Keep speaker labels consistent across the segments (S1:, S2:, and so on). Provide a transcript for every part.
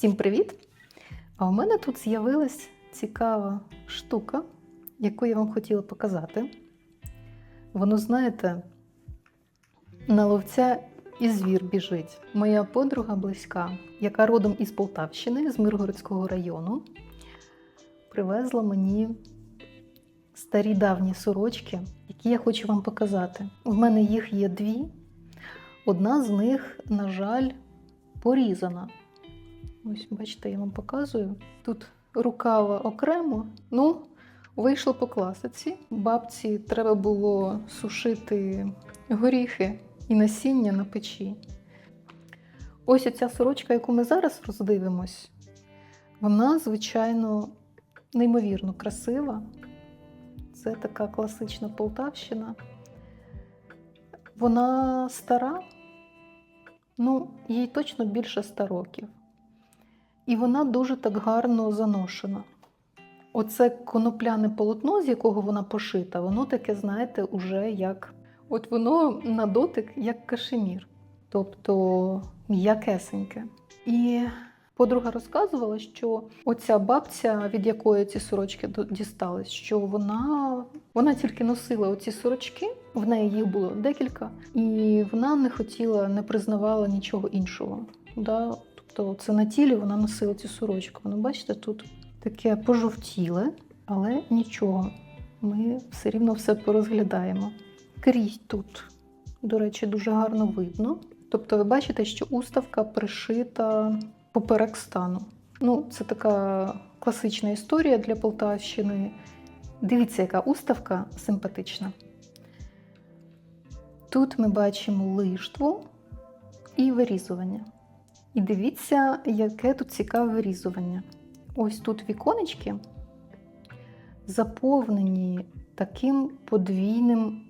S1: Всім привіт! А у мене тут з'явилась цікава штука, яку я вам хотіла показати. Воно, знаєте, на ловця і звір біжить. Моя подруга близька, яка родом із Полтавщини, з Миргородського району, привезла мені старі давні сорочки, які я хочу вам показати. У мене їх є дві. Одна з них, на жаль, порізана. Ось, бачите, я вам показую. Тут рукава окремо. Ну, вийшло по класиці. Бабці треба було сушити горіхи і насіння на печі. Ось оця сорочка, яку ми зараз роздивимось, вона, звичайно, неймовірно красива. Це така класична Полтавщина. Вона стара, ну, їй точно більше 100 років. І вона дуже так гарно заношена. Оце конопляне полотно, з якого вона пошита, воно таке, знаєте, уже як. От воно на дотик як кашемір, тобто м'якесеньке. І подруга розказувала, що оця бабця, від якої ці сорочки дістались, що вона, вона тільки носила оці сорочки, в неї їх було декілька, і вона не хотіла, не признавала нічого іншого. Да? Тобто це на тілі вона носила цю сорочку. Ну, бачите, тут таке пожовтіле, але нічого. Ми все рівно все порозглядаємо. Крізь тут, до речі, дуже гарно видно. Тобто, ви бачите, що уставка пришита поперек стану. Ну, це така класична історія для Полтавщини. Дивіться, яка уставка симпатична. Тут ми бачимо лиштву і вирізування. І дивіться, яке тут цікаве вирізування. Ось тут віконечки заповнені таким подвійним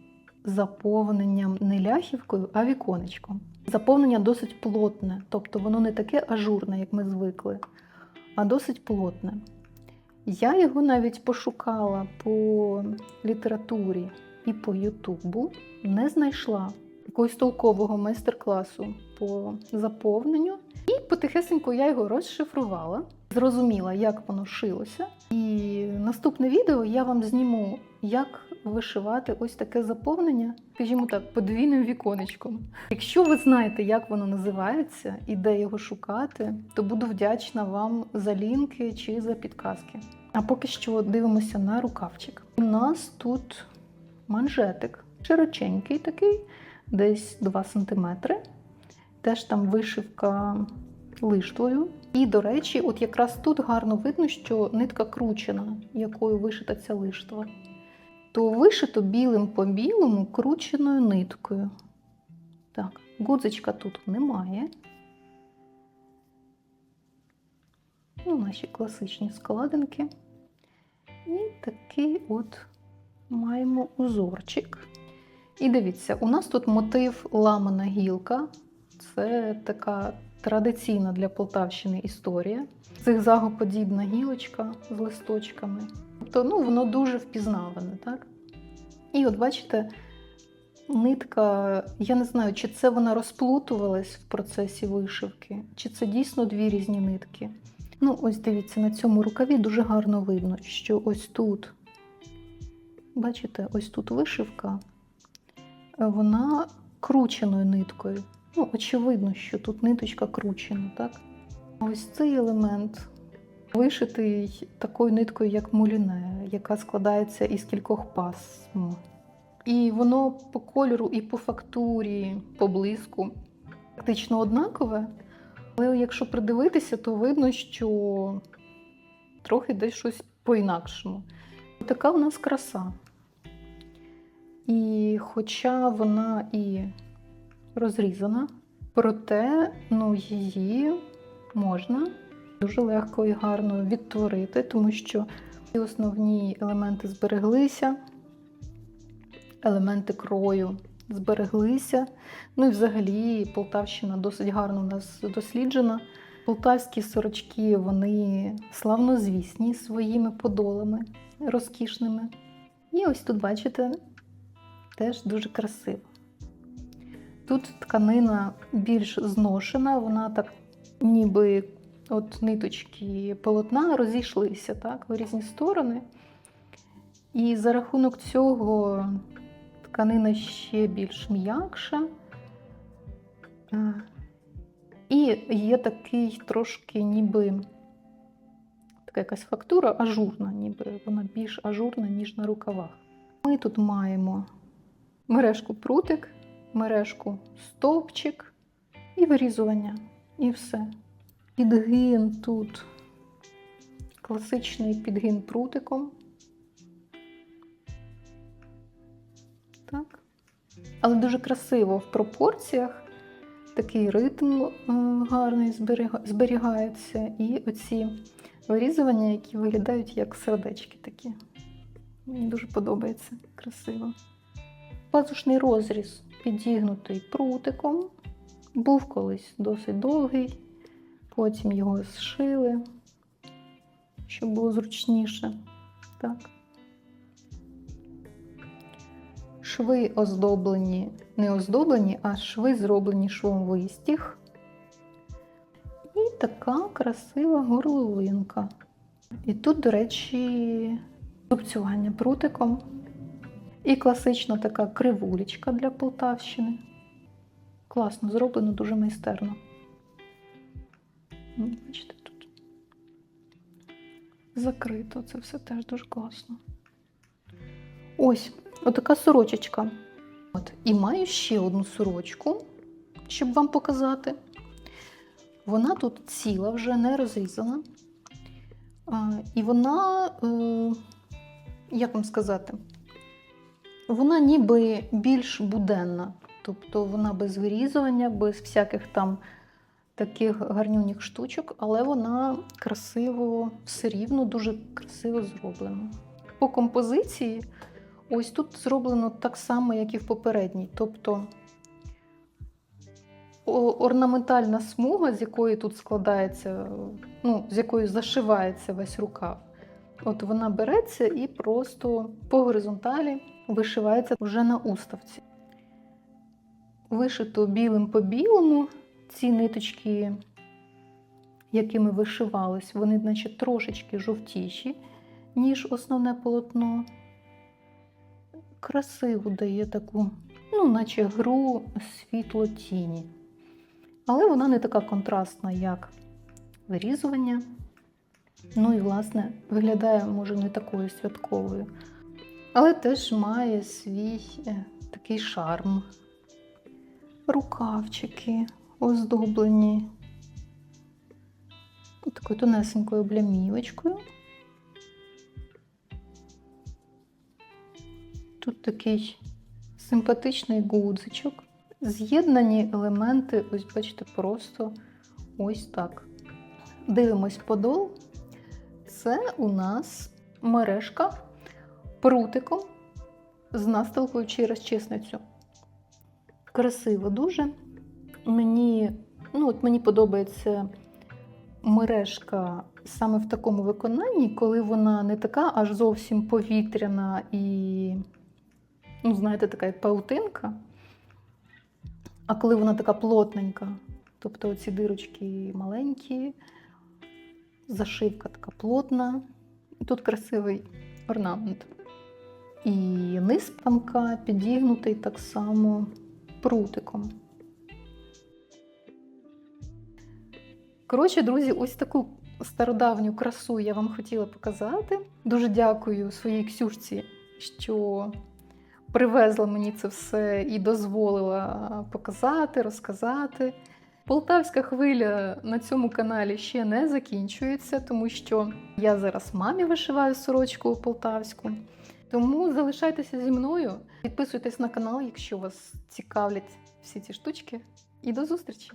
S1: заповненням не ляхівкою, а віконечком. Заповнення досить плотне, тобто воно не таке ажурне, як ми звикли, а досить плотне. Я його навіть пошукала по літературі і по Ютубу, не знайшла якогось толкового майстер-класу по заповненню. Потихесенько я його розшифрувала, зрозуміла, як воно шилося. І наступне відео я вам зніму, як вишивати ось таке заповнення, скажімо так, подвійним віконечком. Якщо ви знаєте, як воно називається і де його шукати, то буду вдячна вам за лінки чи за підказки. А поки що дивимося на рукавчик. У нас тут манжетик, широченький такий, десь 2 см. Теж там вишивка лиштвою. І, до речі, от якраз тут гарно видно, що нитка кручена, якою вишита ця лиштва. То вишито білим по білому крученою ниткою. Так, гудзичка тут немає. Ну, наші класичні складинки. І такий от маємо узорчик. І дивіться, у нас тут мотив ламана гілка. Це така традиційна для Полтавщини історія. Зигзагоподібна гілочка з листочками. Тобто, ну, воно дуже впізнаване, так? І от бачите, нитка, я не знаю, чи це вона розплутувалась в процесі вишивки, чи це дійсно дві різні нитки. Ну, ось дивіться, на цьому рукаві дуже гарно видно, що ось тут, бачите, ось тут вишивка, вона крученою ниткою. Ну, очевидно, що тут ниточка кручена, так? Ось цей елемент вишитий такою ниткою, як муліне, яка складається із кількох пасм. І воно по кольору і по фактурі, по блиску практично однакове. Але якщо придивитися, то видно, що трохи десь щось по-інакшому. Така у нас краса. І хоча вона і розрізана, проте ну, її можна дуже легко і гарно відтворити, тому що ці основні елементи збереглися, елементи крою збереглися. Ну і взагалі Полтавщина досить гарно у нас досліджена. Полтавські сорочки вони славнозвісні своїми подолами розкішними. І ось тут, бачите, теж дуже красиво. Тут тканина більш зношена, вона так ніби от ниточки полотна розійшлися так, в різні сторони. І за рахунок цього тканина ще більш м'якша. І є такий трошки ніби така якась фактура ажурна, ніби вона більш ажурна, ніж на рукавах. Ми тут маємо мережку прутик, мережку стовпчик і вирізування. І все. Підгин тут класичний підгин прутиком. Так. Але дуже красиво в пропорціях. Такий ритм е, гарний зберігається. І оці вирізування, які виглядають як сердечки такі. Мені дуже подобається красиво. Пазушний розріз підігнутий прутиком. Був колись досить довгий, потім його зшили, щоб було зручніше. Так. Шви оздоблені, не оздоблені, а шви зроблені швом вистіг. І така красива горловинка. І тут, до речі, зубцювання прутиком. І класична така кривулечка для Полтавщини. Класно зроблено, дуже майстерно. Ну, Бачите, тут закрито. Це все теж дуже класно. Ось, отака сорочечка. От. І маю ще одну сорочку, щоб вам показати. Вона тут ціла, вже не розрізана. А, і вона, е, як вам сказати, вона ніби більш буденна. Тобто вона без вирізування, без всяких там таких гарнюніх штучок, але вона красиво, все рівно дуже красиво зроблена. По композиції, ось тут зроблено так само, як і в попередній. Тобто орнаментальна смуга, з якої тут складається, ну, з якої зашивається весь рукав. От вона береться і просто по горизонталі вишивається вже на уставці. Вишито білим по білому. Ці ниточки, якими вишивались, вони, наче трошечки жовтіші, ніж основне полотно. Красиво дає таку, ну, наче гру світло тіні. Але вона не така контрастна, як вирізування. Ну і, власне, виглядає, може, не такою святковою. Але теж має свій е, такий шарм. Рукавчики оздоблені такою тонесенькою облямівочкою. Тут такий симпатичний гудзичок. З'єднані елементи, ось бачите, просто ось так. Дивимось подол. Це у нас мережка прутиком з настилкою через чесницю. Красиво дуже. Мені, ну, от мені подобається мережка саме в такому виконанні, коли вона не така аж зовсім повітряна і, ну, знаєте, така як паутинка, а коли вона така плотненька. Тобто оці дирочки маленькі, зашивка така плотна. Тут красивий орнамент. І низ панка підігнутий так само прутиком. Коротше, друзі, ось таку стародавню красу я вам хотіла показати. Дуже дякую своїй Ксюшці, що привезла мені це все і дозволила показати, розказати. Полтавська хвиля на цьому каналі ще не закінчується, тому що я зараз мамі вишиваю сорочку полтавську. Тому залишайтеся зі мною, підписуйтесь на канал, якщо вас цікавлять всі ці штучки. І до зустрічі!